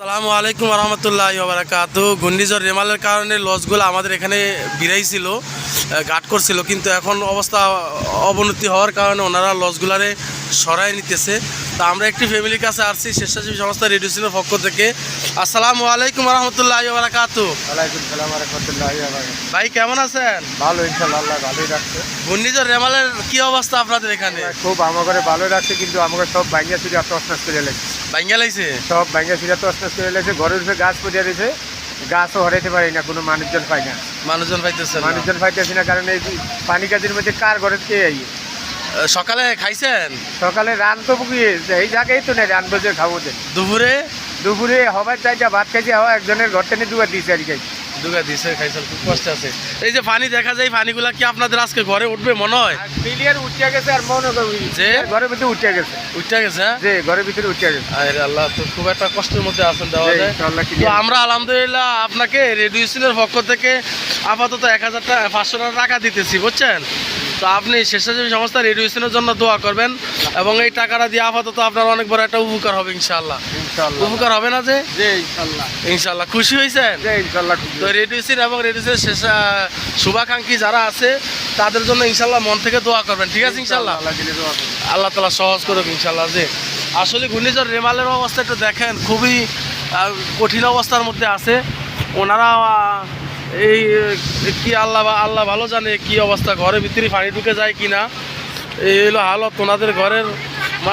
আসসালামু আলাইকুম রহমতুল্লাহ বারাকাতু ঘূর্ণিঝড় রেমালের কারণে লসগুলো আমাদের এখানে বিরাইছিল গাট করছিল কিন্তু এখন অবস্থা অবনতি হওয়ার কারণে ওনারা লসগুলারে সরাই নিতেছে। তো আমরা একটি ফ্যামিলির কাছে আসছি স্বেচ্ছাসেবী সংস্থা রেডিও রেডিওসিনের পক্ষ থেকে। আসসালামু আলাইকুম রহমতুল্লাহ বারাকাতু ভাই কেমন আছেন? ভালো ইনশাল্লাহ ভালোই রাখছে। ঘূর্ণিঝড় রেমালের কি অবস্থা আপনাদের এখানে? খুব আমাকে ভালো রাখছে কিন্তু আমাকে সব চুরি তসনাস করে লেগেছে। ভাঙ্গা লাইছে সব ভাঙ্গা চুরি তসনাস আস্তে লেগেছে ঘরের উপরে গাছ পড়ে রয়েছে গাছও হরাইতে পারি না কোনো মানুষজন পাই না। মানুষজন পাইতেছে মানুষজন পাইতেছি না কারণ এই পানি কাজের মধ্যে কার ঘরে কে আই সকালে খাইছেন? সকালে রান তো বুকিয়ে এই জায়গায় তো নেই রান বসে খাব যে। দুপুরে? দুপুরে হবার চাইটা ভাত খাইছে একজনের ঘর টেনে দুবার দিয়েছে আর কি। দুগা দিছে খুব কষ্ট আছে। এই যে পানি দেখা যায় পানিগুলা কি আপনাদের আজকে ঘরে উঠবে মনে হয়? উঠিয়া গেছে আর মনে যে? ঘরের ভিতরে উঠিয়া গেছে। গেছে হ্যাঁ? যে ঘরের ভিতরে উঠিয়া গেছে। আরে আল্লাহ তো খুব একটা কষ্টের মধ্যে আছেন দেওয়া যায়। তো আমরা আলহামদুলিল্লাহ আপনাকে রেডিও পক্ষ থেকে আপাতত এক হাজার টাকা পাঁচশো টাকা দিতেছি বুঝছেন? তো আপনি স্বেচ্ছাসেবী সংস্থা রেডিওসিনের জন্য দোয়া করবেন এবং এই টাকাটা দিয়ে আপাতত আপনার অনেক বড় একটা উপকার হবে ইনশাল্লাহ উপকার হবে না যে? ইনশাল্লাহ খুশি হয়েছেন? তো রেডিওসিন এবং রেডিওসিনের শেষ শুভাকাঙ্ক্ষী যারা আছে তাদের জন্য ইনশাল্লাহ মন থেকে দোয়া করবেন। ঠিক আছে ইনশাল্লাহ আল্লাহ তালা সহজ করুক ইনশাল্লাহ যে আসলে ঘূর্ণিঝড় রেমালের অবস্থা একটু দেখেন খুবই কঠিন অবস্থার মধ্যে আছে। ওনারা এই কি আল্লাহ আল্লাহ ভালো জানে কি অবস্থা? ঘরের ভিতরে পানি ঢুকে যায় কি না? এই হলো হালত ওনাদের ঘরের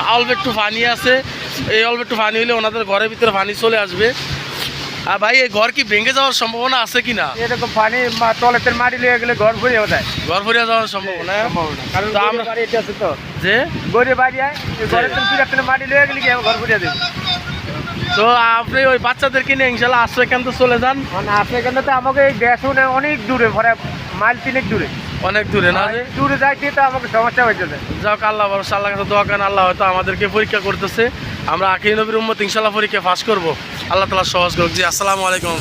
অল্প একটু পানি আছে। এই অল্প একটু পানি হলে ওনাদের ঘরের ভিতরে পানি চলে আসবে। আর ভাই এই ঘর কি ভেঙে যাওয়ার সম্ভাবনা আছে কি না? এরকম পানি তলেতের মাটি লিয়ে গেলে ঘর ভরে যায়। ঘর ভরিয়া যাওয়ার সম্ভাবনা। সম্ভাবনা। কারণ আমরা- বাড়ি আছে তো। যে? গরিব বাড়ি ফিরাতে মাটি লিয়ে গেলে ঘর ভরে দেবে তো আপনি ওই বাচ্চাদেরকে নিয়ে ইনশাল্লাহ আশ্রয় কেন্দ্র চলে যান। মানে আপনি কেন তো আমাকে এই অনেক দূরে ভরে মাইল তিনেক দূরে। অনেক দূরে না দূরে যাইতে তো আমাকে সমস্যা হয়ে যাবে যাক আল্লাহ বরস আল্লাহ কাছে দোয়া করেন আল্লাহ হয়তো আমাদেরকে পরীক্ষা করতেছে। আমরা আখির নবীর উম্মত ইনশাল্লাহ পরীক্ষা ফাঁস করব। আল্লাহ তালা সহজ করুক। জি আসসালামু আলাইকুম